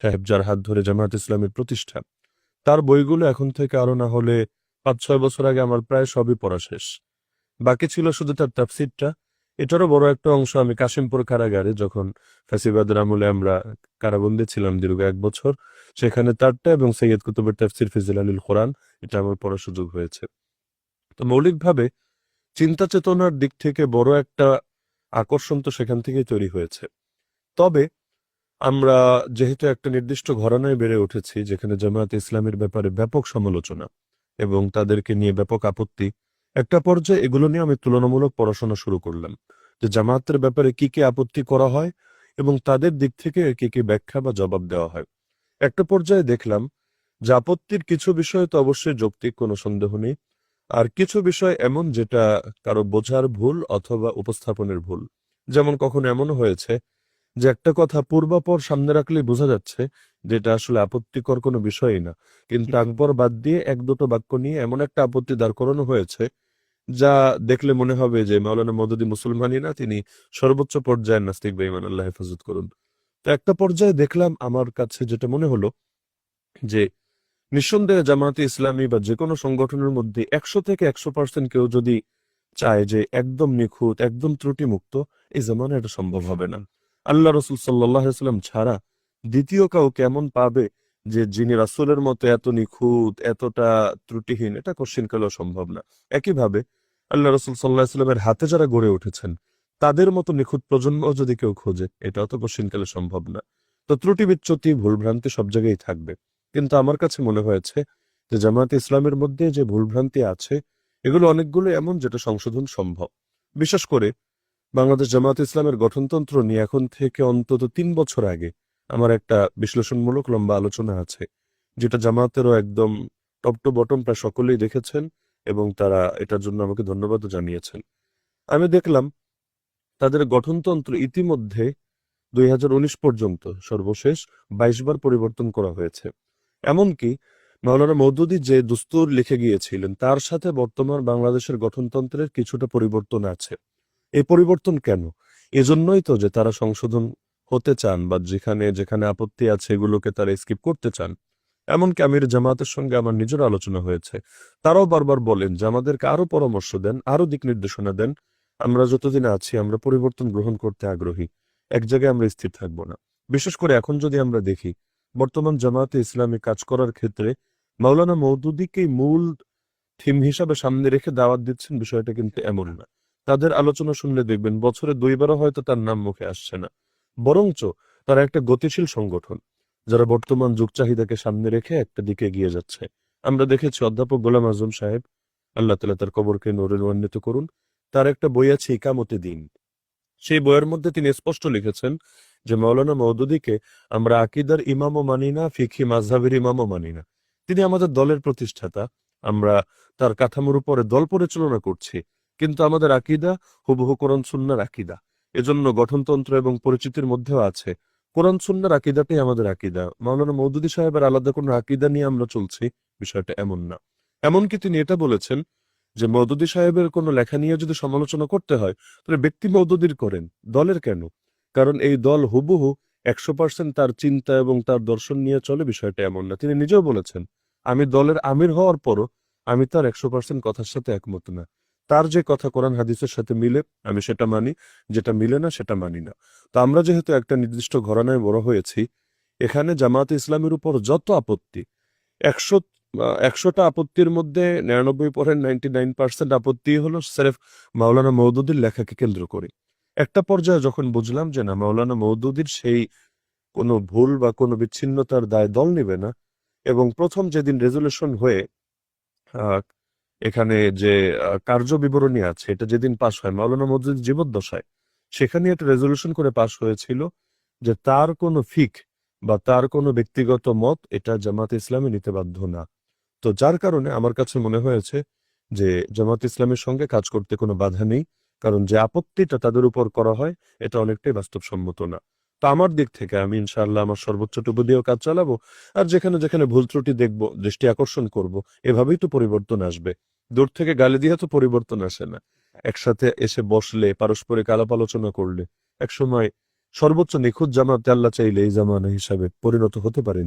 সাহেব, যার হাত ধরে জামায়াত ইসলামের প্রতিষ্ঠা। তার বইগুলো এখন থেকে আরও না হলে পাঁচ ছয় বছর আগে আমার প্রায় সবই পড়া শেষ। বাকি ছিল শুধু তার তাফসিরটা। এটারও বড় একটা অংশ আমি কাশিমপুর কারাগারে যখন ফ্যাসিবাদের আমলে আমরা কারাবন্দী ছিলাম দীর্ঘ এক বছর, সেখানে তারটা এবং সৈয়দ কুতুবের তাফসির ফিজিল আলীল কোরআন, এটা আমার পড়ার সুযোগ হয়েছে। তো মৌলিকভাবে চিন্তা চেতনার দিক থেকে বড় একটা আকর্ষণ তো সেখান থেকেই তৈরি হয়েছে। তবে আমরা যেহেতু একটা নির্দিষ্ট ঘরানায় বেড়ে উঠেছি, যেখানে জামায়াত ইসলামের ব্যাপারে ব্যাপক সমালোচনা এবং তাদেরকে নিয়ে ব্যাপক আপত্তি, একটা পর্যায়ে এগুলো নিয়ে আমি তুলনামূলক পড়াশোনা শুরু করলাম যে জামায়াতের ব্যাপারে কি কি আপত্তি করা হয় এবং তাদের দিক থেকে কি কি ব্যাখ্যা বা জবাব দেওয়া হয়। একটা পর্যায়ে দেখলাম যে আপত্তির কিছু বিষয় তো অবশ্যই যৌক্তিক কোনো সন্দেহ নেই, আর কিছু বিষয় এমন যেটা কারও বোঝার ভুল অথবা উপস্থাপনের ভুল। যেমন কখনো এমনও হয়েছে যে একটা কথা পূর্বাপর সামনে রাখলেই বোঝা যাচ্ছে যে এটা আসলে আপত্তিকর কোনো বিষয়ই না। কিন্তু আকবর বাদ দিয়ে এক দুটো বাক্য নিয়ে এমন একটা আপত্তি দাঁড় করানো হয়েছে যা দেখলে মনে হবে যে মাওলানা মদুদি মুসলমানই না তিনি সর্বোচ্চ পর্যায়ের নাস্তিক বেঈমান আল্লাহ হেফাজত করুন। তো একটা পর্যায়ে দেখলাম আমার কাছে যেটা মনে হলো যে নিঃসন্দেহে জামায়াতে ইসলামী বা যে কোনো সংগঠনের মধ্যে একশো থেকে একশো পার্সেন্ট কেউ যদি চায় যে একদম নিখুঁত একদম ত্রুটিমুক্ত এই জামানে এটা সম্ভব হবে না। আল্লাহ রসুল সাল্লাম ছাড়া দ্বিতীয় কাউ কেমন পাবে যে যিনি রাসূলের মতো এত নিখুঁত, এতটা ত্রুটিহীন, এটা কোশ্চিন কালেও সম্ভব না। একইভাবে আল্লাহ রসুল সাল্লাহ ইসলামের হাতে যারা গড়ে উঠেছেন, তাদের মতো নিখুঁত প্রজন্ম যদি কেউ খোঁজে, এটাও তো কোশ্চিন কালে সম্ভব না। তো ত্রুটি বিচ্যুতি ভুলভ্রান্তি সব জায়গায় থাকবে। কিন্তু আমার কাছে মনে হয়েছে যে জামায়াত ইসলামের মধ্যে যে ভুলভ্রান্তি আছে, এগুলো অনেকগুলো এমন যেটা সংশোধন সম্ভব। বিশেষ করে বাংলাদেশ জামায়াত ইসলামের গঠনতন্ত্র নিয়ে এখন থেকে অন্তত তিন বছর আগে আমার একটা বিশ্লেষণমূলক লম্বা আলোচনা আছে, যেটা জামায়াতেরও একদম টপ টু বটম প্রায় সকলেই দেখেছেন এবং তারা এটার জন্য আমাকে ধন্যবাদও জানিয়েছেন। আমি দেখলাম তাদের গঠনতন্ত্র ইতিমধ্যে দুই হাজার উনিশ পর্যন্ত সর্বশেষ বাইশ বার পরিবর্তন করা হয়েছে। এমনকি মাওলানা মৌদুদি যে দুস্তুর লিখে গিয়েছিলেন, তার সাথে বর্তমান বাংলাদেশের গঠনতন্ত্রের কিছুটা পরিবর্তন আছে। এই পরিবর্তন কেন? এজন্যই তো যে তারা সংশোধন হতে চান বা যেখানে যেখানে আপত্তি আছে এগুলোকে তারা স্কিপ করতে চান। এমনকি আমির জামাতের সঙ্গে আমার নিজের আলোচনা হয়েছে। তারাও বারবার বলেন যে আমাদেরকে আরও পরামর্শ দেন, আরও দিক নির্দেশনা দেন। আমরা যতদিন আছি, আমরা পরিবর্তন গ্রহণ করতে আগ্রহী। এক জায়গায় আমরা স্থির থাকব না। বিশেষ করে এখন যদি আমরা দেখি, বর্তমান জামাতে ইসলামী কাজ করার ক্ষেত্রে মাওলানা মৌদুদিকেই মূল থিম হিসাবে সামনে রেখে দাওয়াত দিচ্ছেন বিষয়টা কিন্তু এমন না। তাদের আলোচনা শুনলে দেখবেন বছরে দুইবারও হয়তো তার নাম মুখে আসছে না। বরঞ্চ তারা একটা গতিশীল সংগঠন, যারা বর্তমান যুগ চাহিদাকে সামনে রেখে একটা দিকে এগিয়ে যাচ্ছে। আমরা দেখেছি অধ্যাপক গোলাম আজম সাহেব, আল্লাহ তালা তার কবরকে নৌরান্বিত করুন, তার একটা বই আছে ইকামতে দিন। সেই বইয়ের মধ্যে তিনি স্পষ্ট লিখেছেন যে মৌলানা মৌদুদিকে আমরা আকিদার ইমামও মানি না ফিখি মাঝহাবের ইমামও মানি না। তিনি আমাদের দলের প্রতিষ্ঠাতা, আমরা তার কাঠামোর উপরে দল পরিচালনা করছি। কিন্তু আমাদের আকিদা হুবহু কোরআন সুন্নার আকিদা। এজন্য গঠনতন্ত্র এবং পরিচিতির মধ্যেও আছে। কোরআন সুন্নার আকিদাটাই আমাদের আকিদা। মাওলানা মৌদুদি সাহেবের আলাদা কোনো আকিদা নিয়ে আমরা চলছি, বিষয়টা এমন না। এমনকি তিনি এটা বলেছেন যে মৌদুদি সাহেবের কোনো লেখা নিয়ে যদি সমালোচনা করতে হয়, তাহলে ব্যক্তি মৌদুদির করেন। দলের কেন? কারণ এই দল হুবহু একশো পার্সেন্ট তার চিন্তা এবং তার দর্শন নিয়ে চলে, বিষয়টা এমন না। তিনি নিজেও বলেছেন, আমি দলের আমির হওয়ার পরও আমি তার একশো পার্সেন্ট কথার সাথে একমত না। তার যে কথা কোরআন হাদিসের সাথে মিলে, আমি সেটা মানি, যেটা মিলে না সেটা মানি না। তো আমরা যেহেতু একটা নির্দিষ্ট ঘরানায় বড় হয়েছি, এখানে জামাত ইসলামের উপর যত আপত্তি, একশো, একশোটা আপত্তির মধ্যে নিরানব্বই পয়েন্ট নাইনটি নাইন পার্সেন্ট আপত্তি হলো সেরেফ মাওলানা মৌদুদির লেখাকে কেন্দ্র করে। একটা পর্যায়ে যখন বুঝলাম যে না, মাওলানা মৌদুদির সেই কোনো ভুল বা কোনো বিচ্ছিন্নতার দায় দল নেবে না, এবং প্রথম যেদিন রেজুলেশন হয়ে এখানে যে কার্য বিবরণী আছে, এটা যেদিন পাশ হয়, মাওলানা মসজিদ জীবদ্দশায়, সেখানে একটা রেজলিউশন করে পাশ হয়েছিল যে, তার কোনো ফিক বা তার কোনো ব্যক্তিগত মত এটা জামাত ইসলামে নিতে বাধ্য না। তো যার কারণে আমার কাছে মনে হয়েছে যে জামাত ইসলামের সঙ্গে কাজ করতে কোনো বাধা নেই, কারণ যে আপত্তিটা তাদের উপর করা হয়, এটা অনেকটাই বাস্তবসম্মত না। তো আমার দিক থেকে আমি ইনশাআল্লাহ আমার সর্বোচ্চটুকু দিয়েও কাজ চালাবো। আর যেখানে যেখানে ভুল ত্রুটি দেখব, দৃষ্টি আকর্ষণ করব, এভাবেই তো পরিবর্তন আসবে। দূর থেকে গালি দিয়ে তো পরিবর্তন আসে না। একসাথে এসে বসলে, পারস্পরিক আলাপ আলোচনা করলে এক সময় সর্বোচ্চ নিখুঁত জামাতে আল্লাহ চাইলে এই জামানা হিসাবে পরিণত হতে পারেন